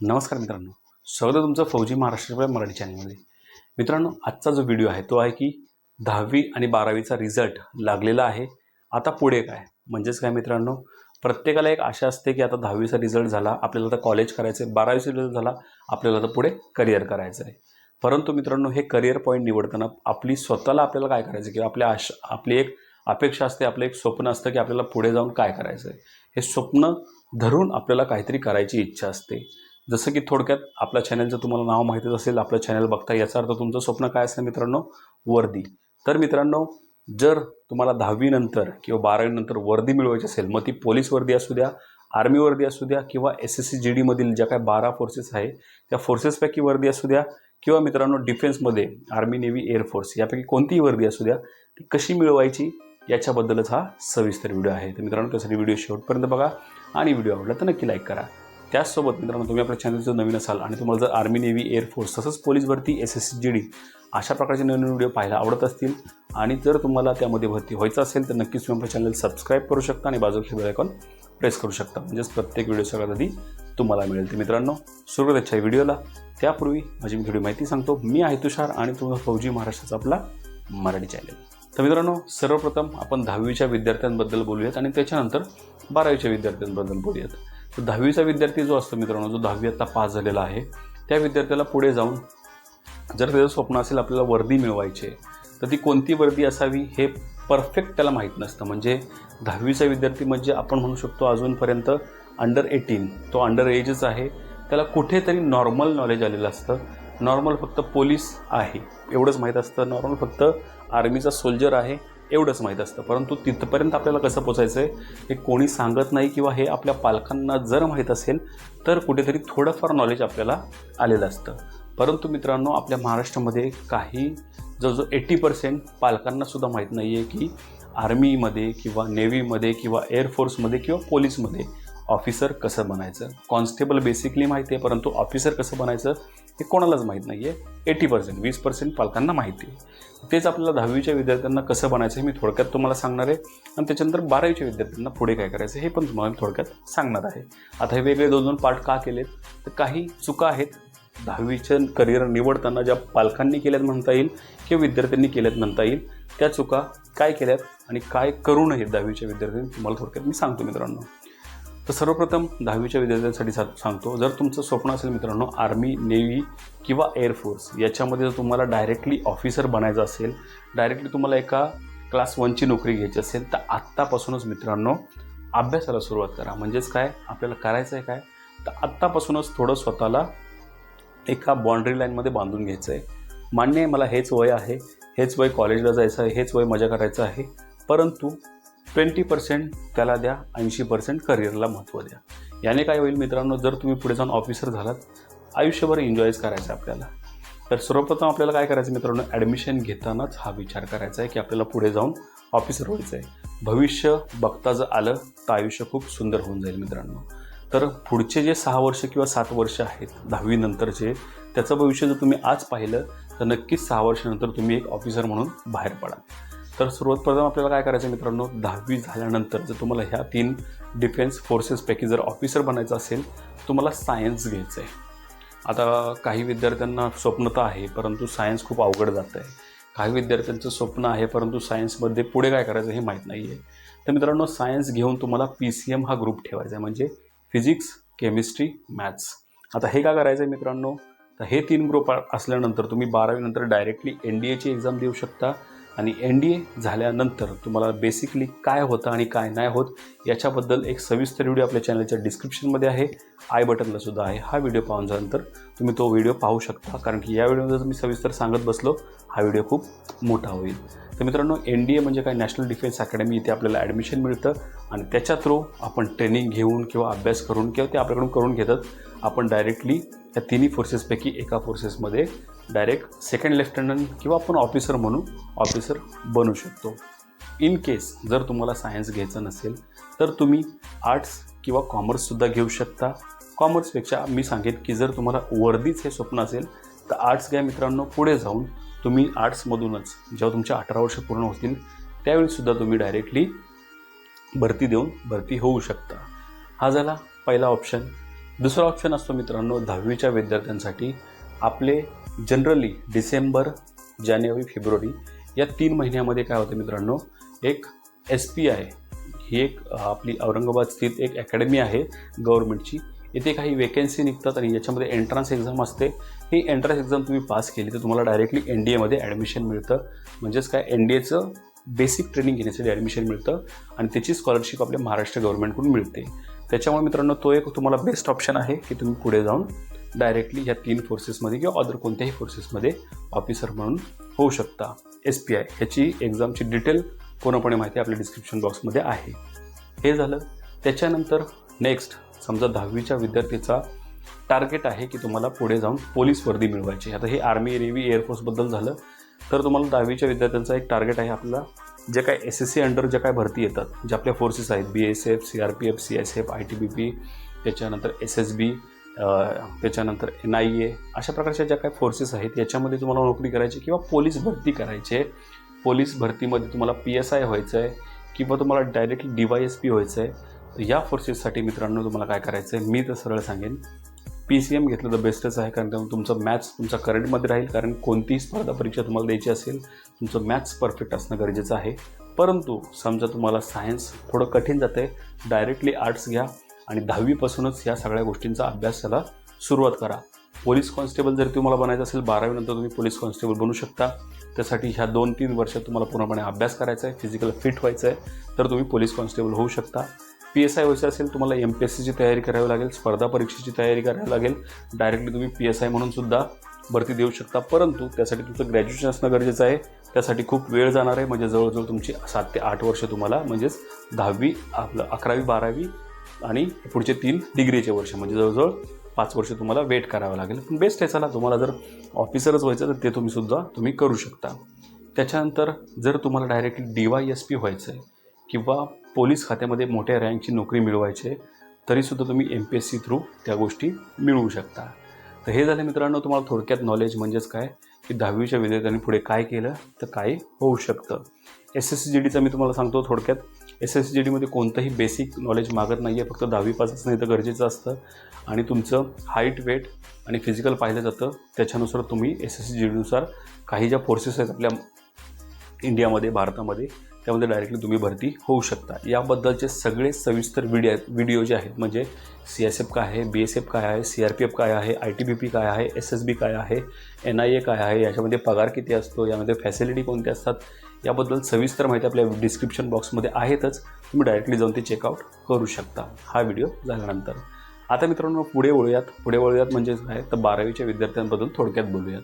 नमस्कार मित्रांनो. स्वागत आहे तुमचं फौजी महाराष्ट्र मराठी चॅनलमध्ये. मित्रांनो आजचा जो व्हिडिओ आहे तो आहे की दहावी आणि बारावीचा रिझल्ट लागलेला आहे. आता पुढे काय? म्हणजेच काय मित्रांनो? प्रत्येकाला एक आशा असते की आता दहावीचा रिझल्ट झाला आपल्याला आता कॉलेज करायचं आहे बारावीचा रिझल्ट झाला आपल्याला आता पुढे करिअर करायचं आहे. परंतु मित्रांनो हे करिअर पॉईंट निवडताना आपली स्वतःला आपल्याला काय करायचं किंवा आपल्या आशा आपली एक अपेक्षा असते आपलं एक स्वप्न असतं की आपल्याला पुढे जाऊन काय करायचं आहे हे स्वप्न धरून आपल्याला काहीतरी करायची इच्छा असते. जसं की थोडक्यात आपल्या चॅनलचं तुम्हाला नाव माहितीच असेल आपलं चॅनल बघता याचा अर्थ तुमचं स्वप्न काय असेल मित्रांनो? वर्दी. तर मित्रांनो जर तुम्हाला दहावीनंतर किंवा बारावीनंतर वर्दी मिळवायची असेल मग ती पोलीस वर्दी असू द्या आर्मी वर्दी असू द्या किंवा एस एस सी जी डीमधील ज्या काय बारा फोर्सेस आहे त्या फोर्सेसपैकी वर्दी असू द्या किंवा मित्रांनो डिफेन्समध्ये आर्मी नेव्ही एअरफोर्स यापैकी कोणतीही वर्दी असू द्या ती कशी मिळवायची याच्याबद्दलच हा सविस्तर व्हिडिओ आहे. तर मित्रांनो त्यासाठी व्हिडिओ शेवटपर्यंत बघा आणि व्हिडिओ आवडला तर नक्की लाईक करा. त्याचसोबत मित्रांनो तुम्ही आपल्या चॅनलचं नवीन असाल आणि तुम्हाला जर आर्मी नेव्ही एअरफोर्स तसंच पोलीस भरती S S C G D अशा प्रकारचे नवीन व्हिडिओ पाहायला आवडत असतील आणि जर तुम्हाला त्यामध्ये भरती व्हायचं असेल तर नक्कीच तुम्ही आपलं चॅनल सबस्क्राईब करू शकता आणि बाजूला बेल आयकॉन प्रेस करू शकता. म्हणजेच प्रत्येक व्हिडिओ सगळ्यात आधी तुम्हाला मिळेल. तर मित्रांनो सुरू त्याच्या व्हिडिओला त्यापूर्वी माझी मी थोडी माहिती सांगतो. मी आहे तुषार आणि तुमचा हो फौजी महाराष्ट्राचा आपला मराठी चॅनल तर मित्रांनो सर्वप्रथम आपण दहावीच्या विद्यार्थ्यांबद्दल बोलूयात आणि त्याच्यानंतर बारावीच्या विद्यार्थ्यांबद्दल बोलूयात. तर दहावीचा विद्यार्थी जो असतो मित्रांनो जो दहावी आता पास झालेला आहे त्या विद्यार्थ्याला पुढे जाऊन जर त्याचं स्वप्न असेल आपल्याला वर्दी मिळवायची आहे तर ती कोणती वर्दी असावी हे परफेक्ट त्याला माहीत नसतं. म्हणजे दहावीचा विद्यार्थी म्हणजे आपण म्हणू शकतो अजूनपर्यंत अंडर एटीन तो अंडर एजच आहे. त्याला कुठेतरी नॉर्मल नॉलेज आलेलं असतं. नॉर्मल फक्त पोलीस आहे. एवढंच माहीत असतं. नॉर्मल फक्त आर्मीचा सोल्जर आहे. एवढंच माहीत असतं. परंतु तिथपर्यंत आपल्याला कसं पोचायचं आहे हे कोणी सांगत नाही किंवा हे आपल्या पालकांना जर माहीत असेल तर कुठेतरी थोडंफार नॉलेज आपल्याला आलेलं असतं. परंतु मित्रांनो आपल्या महाराष्ट्रामध्ये काही जवळजवळ एटी पर्सेंट पालकांनासुद्धा माहीत नाही आहे की आर्मीमध्ये किंवा नेव्हीमध्ये किंवा एअरफोर्समध्ये किंवा पोलीसमध्ये ऑफिसर कसं बनायचं? कॉन्स्टेबल बेसिकली माहिती आहे परंतु ऑफिसर कसं बनायचं हे कोणालाच माहीत नाही आहे एटी पर्सेंट वीस पर्सेंट पालकांना माहिती आहे. तेच आपल्याला दहावीच्या विद्यार्थ्यांना कसं बनायचं हे मी थोडक्यात तुम्हाला सांगणार आहे. आणि त्याच्यानंतर बारावीच्या विद्यार्थ्यांना पुढे काय करायचं हे पण तुम्हाला मी थोडक्यात सांगणार आहे. आता हे वेगळे दोन दोन पार्ट का केलेत? तर काही चुका आहेत. दहावीचं करिअर निवडताना ज्या पालकांनी केल्यात म्हणता येईल किंवा विद्यार्थ्यांनी केल्यात म्हणता येईल त्या चुका काय केल्यात आणि काय करू नये दहावीच्या विद्यार्थ्यांनी तुम्हाला थोडक्यात मी सांगतो मित्रांनो. तर सर्वप्रथम दहावीच्या विद्यार्थ्यांसाठी सा सांगतो जर तुमचं स्वप्न असेल मित्रांनो आर्मी नेव्ही किंवा एअरफोर्स याच्यामध्ये जर तुम्हाला डायरेक्टली ऑफिसर बनायचं असेल डायरेक्टली तुम्हाला एका क्लास वनची नोकरी घ्यायची असेल तर आत्तापासूनच मित्रांनो अभ्यासाला सुरुवात करा. म्हणजेच काय? आपल्याला करायचं आहे काय? तर आत्तापासूनच थोडं स्वतःला एका बाँड्री लाईनमध्ये बांधून घ्यायचं आहे. मान्य आहे मला हेच वय आहे हेच वय कॉलेजला जायचं आहे हेच वय मजा करायचं आहे परंतु ट्वेंटी पर्सेंट त्याला द्या ऐंशी पर्सेंट करिअरला महत्त्व द्या. याने काय होईल मित्रांनो जर तुम्ही पुढे जाऊन ऑफिसर झालात आयुष्यभर एन्जॉयच करायचं आहे आपल्याला. तर सर्वप्रथम आपल्याला काय करायचं मित्रांनो ॲडमिशन घेतानाच हा विचार करायचा आहे की आपल्याला पुढे जाऊन ऑफिसर व्हायचं आहे. भविष्य बघता जर आलं तर आयुष्य खूप सुंदर होऊन जाईल मित्रांनो. तर पुढचे जे सहा वर्ष किंवा सात वर्ष आहेत दहावीनंतरचे त्याचं भविष्य जर तुम्ही आज पाहिलं तर नक्कीच सहा वर्षानंतर तुम्ही एक ऑफिसर म्हणून बाहेर पडाल. तर सर्वात प्रथम आपल्याला काय करायचं मित्रांनो? दहावी झाल्यानंतर जर तुम्हाला ह्या तीन डिफेन्स फोर्सेसपैकी जर ऑफिसर बनायचं असेल तुम्हाला सायन्स घ्यायचं आहे आता काही विद्यार्थ्यांना स्वप्न तर आहे परंतु सायन्स खूप अवघड जातं आहे काही विद्यार्थ्यांचं स्वप्न आहे परंतु सायन्समध्ये पुढे काय करायचं हे माहीत नाही आहे तर मित्रांनो सायन्स घेऊन तुम्हाला पी सी एम हा ग्रुप ठेवायचा आहे म्हणजे फिजिक्स केमिस्ट्री मॅथ्स आता हे का करायचं आहे मित्रांनो? तर हे तीन ग्रुप असल्यानंतर तुम्ही बारावीनंतर डायरेक्टली एन डी एची एक्झाम देऊ शकता. आणि एन डी ए झाल्यानंतर तुम्हाला बेसिकली काय होतं आणि काय नाही होत याच्याबद्दल एक सविस्तर व्हिडिओ आपल्या चॅनलच्या डिस्क्रिप्शनमध्ये आहे. आय बटनला सुद्धा आहे. हा व्हिडिओ पाहून झाल्यानंतर तुम्ही तो व्हिडिओ पाहू शकता. कारण की या व्हिडिओमध्ये जर मी सविस्तर सांगत बसलो हा व्हिडिओ खूप मोठा होईल. तर मित्रांनो एन डी ए म्हणजे काय? नॅशनल डिफेन्स अकॅडमी इथे आपल्याला ॲडमिशन मिळतं आणि त्याच्या थ्रू आपण ट्रेनिंग घेऊन किंवा अभ्यास करून किंवा ते आपल्याकडून करून घेतात. आपण डायरेक्टली या तिन्ही फोर्सेसपैकी एका फोर्सेसमध्ये डायरेक्ट सेकंड लेफ्टनंट किंवा आपण ऑफिसर म्हणून ऑफिसर बनू शकतो. इन केस जर तुम्हाला सायन्स घ्यायचं नसेल तर तुम्ही आर्ट्स किंवा कॉमर्ससुद्धा घेऊ शकता. कॉमर्सपेक्षा मी सांगेन की जर तुम्हाला वर्दीच हे स्वप्न असेल तर आर्ट्स घ्या मित्रांनो पुढे जाऊन तुम्ही आर्ट्समधूनच जेव्हा तुमच्या अठरा वर्ष पूर्ण होतील त्यावेळीसुद्धा तुम्ही डायरेक्टली भरती देऊन भरती होऊ शकता. हा झाला पहिला ऑप्शन दुसरा ऑप्शन असतो मित्रांनो दहावीच्या विद्यार्थ्यांसाठी. आपले जनरली डिसेंबर जानेवारी फेब्रुवारी या तीन महिन्यामध्ये काय होतं मित्रांनो? एक एस पी आय ही एक आपली औरंगाबाद स्थित एक अकॅडमी आहे गव्हर्नमेंटची इथे काही वेकन्सी निघतात आणि याच्यामध्ये एंट्रन्स एक्झाम असते. ही एंट्रन्स एक्झाम तुम्ही पास केली तर तुम्हाला डायरेक्टली एन डी एमध्ये ॲडमिशन मिळतं. म्हणजेच काय? एन डी एचं बेसिक ट्रेनिंग घेण्यासाठी ॲडमिशन मिळतं आणि त्याची स्कॉलरशिप आपल्या महाराष्ट्र गव्हर्नमेंटकडून मिळते. त्याच्यामुळे मित्रांनो तो एक तुम्हाला बेस्ट ऑप्शन आहे की तुम्ही पुढे जाऊन डायरेक्टली ह्या तीन फोर्सेसमध्ये किंवा अदर कोणत्याही फोर्सेसमध्ये ऑफिसर म्हणून होऊ शकता. एस पी आय ह्याची एक्झामची डिटेल पूर्णपणे माहिती आपल्या डिस्क्रिप्शन बॉक्समध्ये आहे. हे झालं. त्याच्यानंतर नेक्स्ट समजा दहावीच्या विद्यार्थीचा टार्गेट आहे की तुम्हाला पुढे जाऊन पोलीस वर्दी मिळवायची. आता हे आर्मी नेव्ही एअरफोर्सबद्दल झालं. तर तुम्हाला दहावीच्या विद्यार्थ्यांचा एक टार्गेट आहे आपला. जे काय एस एस सी अंडर ज्या काय भरती येतात जे आपल्या फोर्सेस आहेत B S F C R P F C S F I T B P त्याच्यानंतर एस एस बी त्याच्यानंतर एन आय ए अशा प्रकारच्या ज्या काही फोर्सेस आहेत याच्यामध्ये तुम्हाला नोकरी करायची किंवा पोलीस भरती करायची आहे. पोलीस भरतीमध्ये तुम्हाला पी एस आय व्हायचं आहे किंवा तुम्हाला directly D Y S P व्हायचं आहे तर या फोर्सेससाठी मित्रांनो तुम्हाला काय करायचं आहे मी तर सरळ सांगेन. पी सी एम घेतलं तर बेस्टच आहे कारण त्यामुळे तुमचं मॅथ्स तुमचा करंटमध्ये राहील कारण कोणतीही स्पर्धा परीक्षा तुम्हाला द्यायची असेल तुमचं मॅथ्स परफेक्ट असणं गरजेचं आहे. परंतु समजा तुम्हाला सायन्स थोडं कठीण जातं आहे डायरेक्टली आर्ट्स घ्या. आणि दहावीपासूनच या सगळ्या गोष्टींचा अभ्यास त्याला सुरुवात करा. पोलीस कॉन्स्टेबल जर तुम्हाला बनायचं असेल बारावीनंतर तुम्ही पोलीस कॉन्स्टेबल बनू शकता. त्यासाठी ह्या दोन तीन वर्षात तुम्हाला पूर्णपणे अभ्यास करायचा आहे फिजिकल फिट व्हायचं आहे तर तुम्ही पोलीस कॉन्स्टेबल होऊ शकता. पी एस आय व्हायचं असेल तुम्हाला एम पी एस सीची तयारी करावी लागेल स्पर्धा परीक्षेची तयारी करावी लागेल. डायरेक्टली तुम्ही पी एस आय म्हणून सुद्धा भरती देऊ शकता. परंतु त्यासाठी तुमचं ग्रॅज्युएशन असणं गरजेचं आहे. त्यासाठी खूप वेळ जाणार आहे. म्हणजे जवळजवळ तुमची सात ते आठ वर्ष तुम्हाला म्हणजेच दहावी आपलं अकरावी बारावी आणि पुढचे तीन डिग्रीचे वर्ष. म्हणजे जवळजवळ पाच वर्ष तुम्हाला वेट करावं लागेल. पण बेस्ट आहे चला तुम्हाला जर ऑफिसरच व्हायचं तर ते तुम्ही सुद्धा तुम्ही करू शकता. त्याच्यानंतर जर तुम्हाला directly D Y S P व्हायचं आहे किंवा पोलीस खात्यामध्ये मोठ्या रँकची नोकरी मिळवायची आहे तरीसुद्धा तुम्ही M P S C through त्या गोष्टी मिळवू शकता. तर हे झालं मित्रांनो तुम्हाला थोडक्यात नॉलेज म्हणजेच काय? की दहावीच्या विद्यार्थ्यांनी पुढे काय केलं तर काय होऊ शकतं. एस एस सी जी डीचं मी तुम्हाला सांगतो थोडक्यात. एस एस सी जी डीमध्ये कोणतंही बेसिक नॉलेज मागत नाही आहे फक्त दहावी पासच नाही तर गरजेचं असतं. आणि तुमचं हाईट वेट आणि फिजिकल पाहिलं जातं त्याच्यानुसार तुम्ही एस एस सी जी डीनुसार काही ज्या फोर्सेस आहेत आपल्या इंडियामध्ये भारतामध्ये त्यामध्ये डायरेक्टली तुम्ही भरती होऊ शकता. याबद्दलचे सगळे सविस्तर व्हिडिओ व्हिडिओ जे आहेत म्हणजे सी एस एफ काय आहे बी एस एफ काय आहे सी आर पी एफ काय आहे आय टी बी पी काय आहे एस एस बी काय आहे एन आय ए काय आहे याच्यामध्ये पगार किती असतो यामध्ये फॅसिलिटी कोणत्या असतात याबद्दल सविस्तर माहिती आपल्या डिस्क्रिप्शन बॉक्समध्ये आहेतच. तुम्ही डायरेक्टली जाऊन ते चेकआउट करू शकता. हा व्हिडिओ झाल्यानंतर. आता मित्रांनो पुढे वळूयात. पुढे वळूयात म्हणजे काय? तर बारावीच्या विद्यार्थ्यांबद्दल थोडक्यात बोलूयात.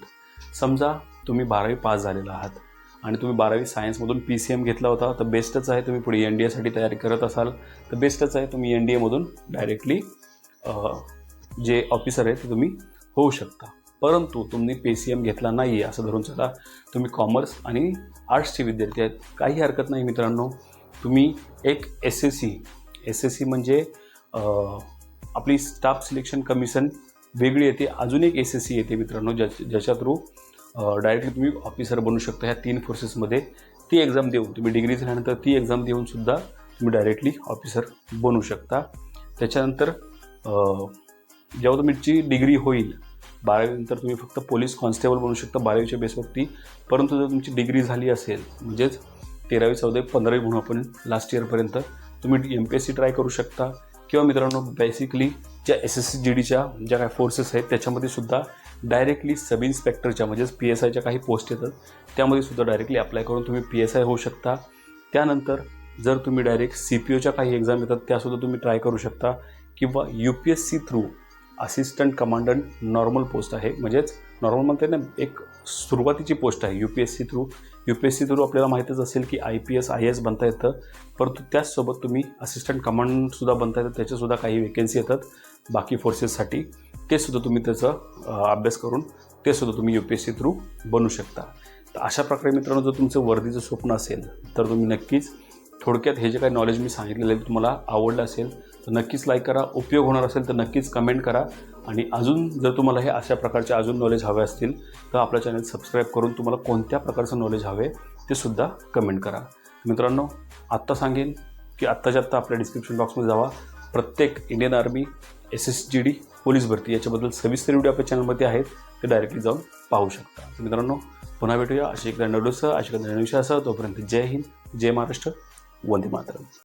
समजा तुम्ही बारावी पास झालेला आहात आणि तुम्ही बारावी सायन्समधून पी सी एम घेतला होता तर बेस्टच आहे तुम्ही पुढे एन डी एसाठी तयारी करत असाल. तर बेस्टच आहे तुम्ही एन डी एमधून डायरेक्टली जे ऑफिसर आहे ते तुम्ही होऊ शकता. परंतु तुम्ही पी सी एम घेतला नाही आहे असं धरून चला. तुम्ही कॉमर्स आणि आर्ट्सचे विद्यार्थी आहेत. काही हरकत नाही मित्रांनो. तुम्ही एक S S C S S C म्हणजे आपली स्टाफ सिलेक्शन कमिशन वेगळी येते. अजून एक एस एस सी येते मित्रांनो ज्या ज्याच्या थ्रू डायरेक्टली तुम्ही ऑफिसर बनू शकता ह्या तीन फोर्सेसमध्ये ती एक्झाम देऊन तुम्ही डिग्री झाल्यानंतर ती एक्झाम देऊनसुद्धा तुम्ही डायरेक्टली ऑफिसर बनू शकता. त्याच्यानंतर जेव्हा तुमची डिग्री होईल बारावीनंतर तुम्ही फक्त पोलीस कॉन्स्टेबल बनू शकता बारावीच्या बेसवरती. परंतु जर तुमची डिग्री झाली असेल म्हणजेच तेरावी चौदावी पंधरावी म्हणू आपण लास्ट इयरपर्यंत तुम्ही M P S C try करू शकता. किंवा मित्रांनो बेसिकली ज्या एस एस सी जी डीच्या ज्या काही फोर्सेस आहेत त्याच्यामध्ये सुद्धा डायरेक्टली सब इन्स्पेक्टरच्या म्हणजेच पी एस आयच्या काही पोस्ट येतात. त्यामध्ये सुद्धा डायरेक्टली अप्लाय करून तुम्ही पी एस आय होऊ शकता. त्यानंतर जर तुम्ही डायरेक्ट सी पी ओच्या काही एक्झाम येतात त्यासुद्धा तुम्ही ट्राय करू शकता. किंवा U P S C through assistant commandant normal post आहे. म्हणजेच नॉर्मल म्हणते ना एक सुरुवातीची पोस्ट आहे U P S C through U P S C through आपल्याला माहीतच असेल की I P S I S बनता येतं. परंतु त्याचसोबत तुम्ही असिस्टंट कमांडंटसुद्धा बनता येतं. त्याच्यासुद्धा काही वेकेन्सी येतात. बाकी फोर्सेससाठी तेसुद्धा तुम्ही त्याचा अभ्यास करून तेसुद्धा तुम्ही U P S C through बनू शकता. तर अशा प्रकारे मित्रांनो जर तुमचं वर्दीचं स्वप्न असेल तर तुम्ही नक्कीच थोडक्यात हे जे काही नॉलेज मी सांगितलेलं आहे तुम्हाला आवडलं असेल तर नक्कीच लाईक करा. उपयोग होणार असेल तर नक्कीच कमेंट करा. आणि अजून जर तुम्हाला हे अशा प्रकारचे अजून नॉलेज हवे असतील तर आपल्या चॅनल सबस्क्राईब करून तुम्हाला कोणत्या प्रकारचं नॉलेज हवे ते सुद्धा कमेंट करा. मित्रांनो आत्ता सांगेन की आत्ताच्या आत्ता आपल्या डिस्क्रिप्शन बॉक्समध्ये जावा. प्रत्येक Indian army S S G D police भरती याच्याबद्दल सविस्तर व्हिडिओ आपल्या चॅनलमध्ये आहेत ते डायरेक्टली जाऊन पाहू शकता. मित्रांनो पुन्हा भेटूया. अशी एक नडूसह अशी एकदा नवीन विषयासह तोपर्यंत जय हिंद जय महाराष्ट्र. वंदे मातरम.